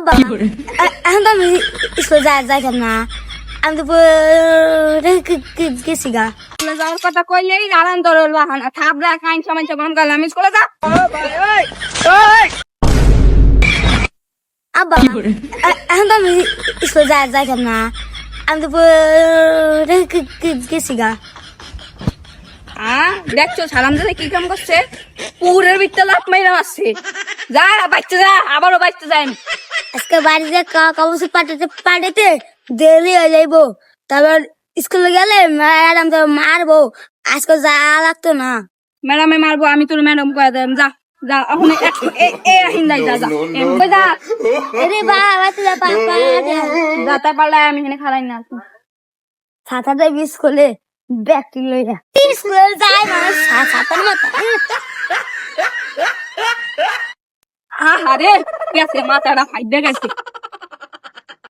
আব্বা এখন তো আমি স্কুল যাই যাইতাম না আমি তো গেছি গা স্কুলে যাওয়ার কথা কইলেই আরাম দরল বাহানা। থাবরা খাইন সময় যখন গেলাম স্কুলে যা। আব্বা এখন তো আমি স্কুল যাই যাইতাম না আমি তো পরে গে- গে- গেছি গা হ্যাঁ দেখছ সালাম দাদা কি কাম করছে? পুরের ভিতরে লাভ মাইরা আসছে যা বাচ্চা যা আবারও বাচ্চা যায় আজকে বাড়িতে কাগজ পাঠাতে পাঠাতে দেরি হয়ে যাইবো। তারপর স্কুলে গেলে ম্যাডাম তো মারবো। আজকে যা লাগতো না। ম্যাডামে মারবো আমি তোর ম্যাডাম কয়ে দেন যা যা এখন এ আহিন যাই যা যা। যা। আরে বাবা তুই পা পা যা তাই পারলে আমি এখানে খালাই না। ছাতাটা স্কুলে ব্যাগটি লইয়া স্কুলে যাই মানুষ ছাতার মতো। আহারে গেছে মাথাটা ফাইডে গেছে।